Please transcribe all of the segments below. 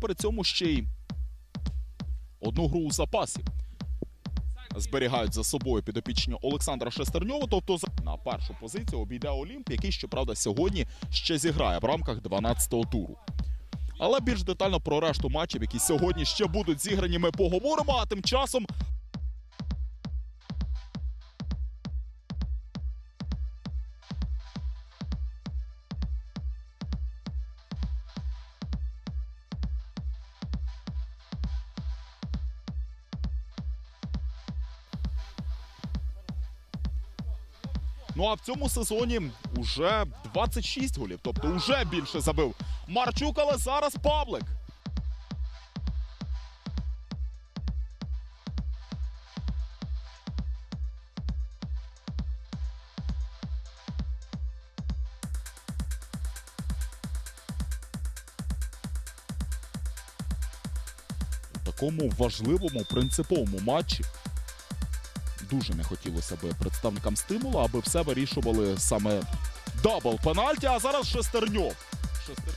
при цьому ще й одну гру у запасі. Зберігають за собою підопічню Олександра Шестерньова. Тобто на першу позицію обійде Олімп, який, щоправда, сьогодні ще зіграє в рамках 12-го туру. Але більш детально про решту матчів, які сьогодні ще будуть зіграні, ми поговоримо. А тим часом Ну а в цьому сезоні вже 26 голів, тобто вже більше забив Марчук, але зараз Павлик. У такому важливому принциповому матчі дуже не хотілося би представникам стимула, аби все вирішували саме дабл пенальті, а зараз шестерньов. Шестер...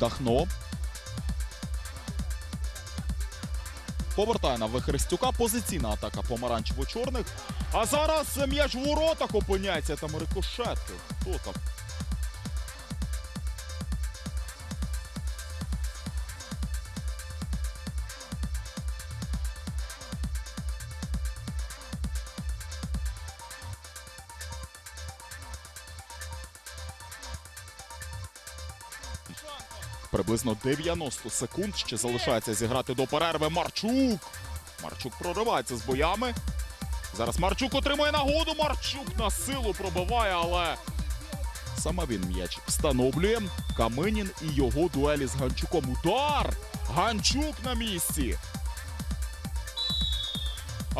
Дахно. Повертає на Вихрестюка. Позиційна атака помаранчево-чорних. А зараз м'яч в воротах опиняється. Там рикошети. Хто там? Приблизно 90 секунд ще залишається зіграти до перерви. Марчук. Марчук проривається з боями. Зараз Марчук отримує нагоду. Марчук на силу пробиває, але саме він м'яч встановлює. Каминін і його дуелі з Ганчуком. Удар! Ганчук на місці.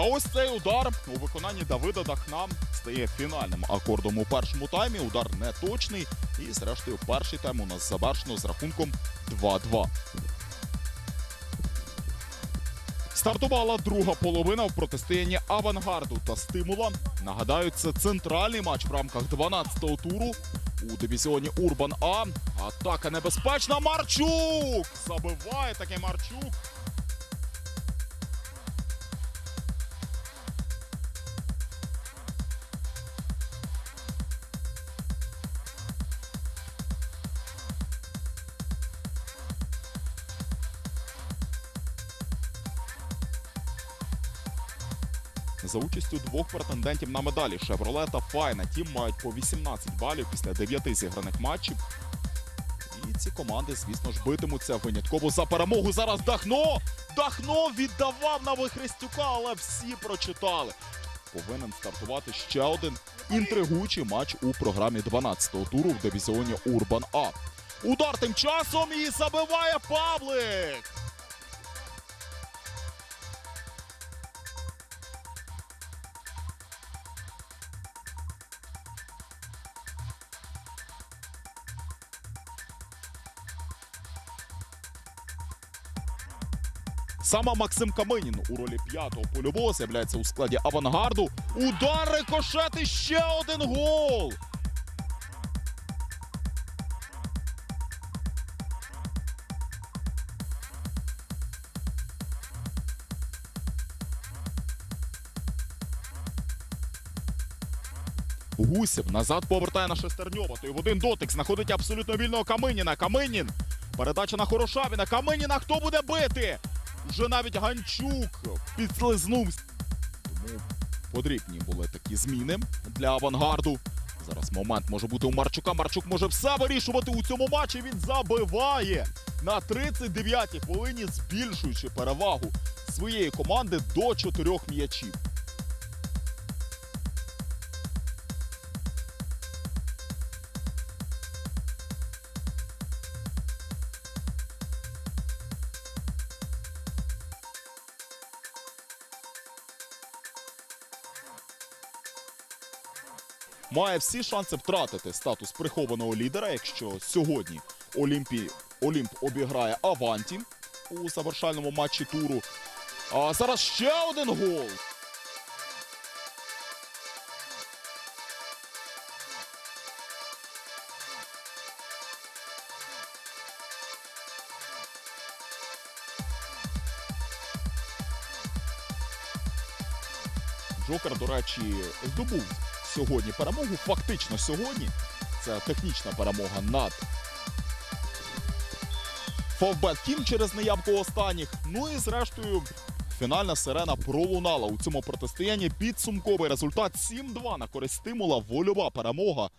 А ось цей удар у виконанні Давида Дахна стає фінальним акордом у першому таймі. Удар не точний. І зрештою, перший тайм у нас завершено з рахунком 2-2. Стартувала друга половина в протистоянні авангарду та стимула. Нагадаю, це центральний матч в рамках 12-го туру у дивізіоні Урбан А. Атака небезпечна. Марчук! Забиває таки Марчук. За участю двох претендентів на медалі Шевроле та Файна Тім мають по 18 балів після 9 зіграних матчів. І ці команди, звісно ж, битимуться винятково за перемогу. Зараз Дахно! Дахно віддавав на Вихрестюка, але всі прочитали. Повинен стартувати ще один інтригуючий матч у програмі 12-го туру в дивізіоні Урбан А. Удар тим часом і забиває Павлик! Саме Максим Каминін у ролі п'ятого польового з'являється у складі авангарду. Удар рикошет ще один гол. Гусєв назад повертає на Шестерньова. Той в один дотик знаходить абсолютно вільного Каминіна. Каминін. Передача на Хорошавіна. Каминіна хто буде бити? Вже навіть Ганчук підслизнувся. Тому потрібні були такі зміни для авангарду. Зараз момент може бути у Марчука. Марчук може все вирішувати у цьому матчі. Він забиває на 39-й хвилині, збільшуючи перевагу своєї команди до чотирьох м'ячів. Має всі шанси втратити статус прихованого лідера, якщо сьогодні Олімпі... Олімп обіграє Аванті у завершальному матчі туру. А зараз ще один гол. Джокер, до речі, здобув сьогодні перемогу. Фактично сьогодні. Це технічна перемога над Фовбет Тім через неявку останніх. Ну і зрештою, фінальна сирена пролунала у цьому протистоянні. Підсумковий результат 7-2 на користь стимула. Вольова перемога